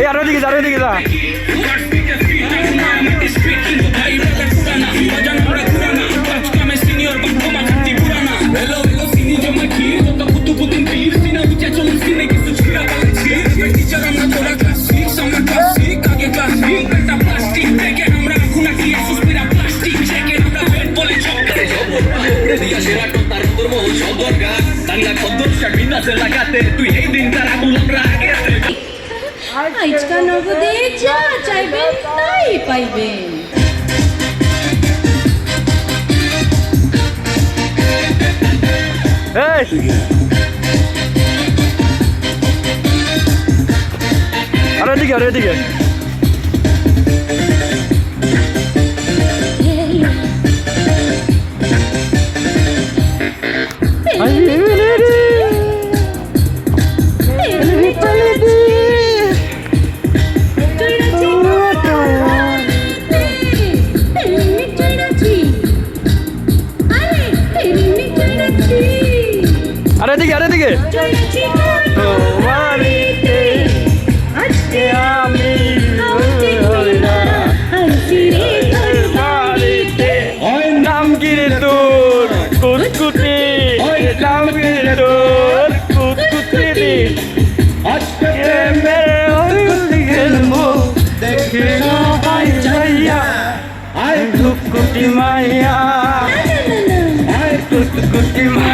এ আর ওদিকে যা ওদিকে যা Tangan kotor, syakina selagate Tu yang ingin cara pulang rakyat আজকা নগদে যা চাইবেন তাই পাইবেন। আরে এদিকে আরে এদিকে। আরে এদিকে আরে এদিকে তোমারিতে আজকে আমি বাড়িতে ওই নাম তোর কুতকুতি ওই নাম গিরে তোর কুতকুতি আজকে মেরে ওই দিকের দেখে ভাই যাইয়া আই কুতকুতি মাইয়া। আই কুতকুতি মাইয়া।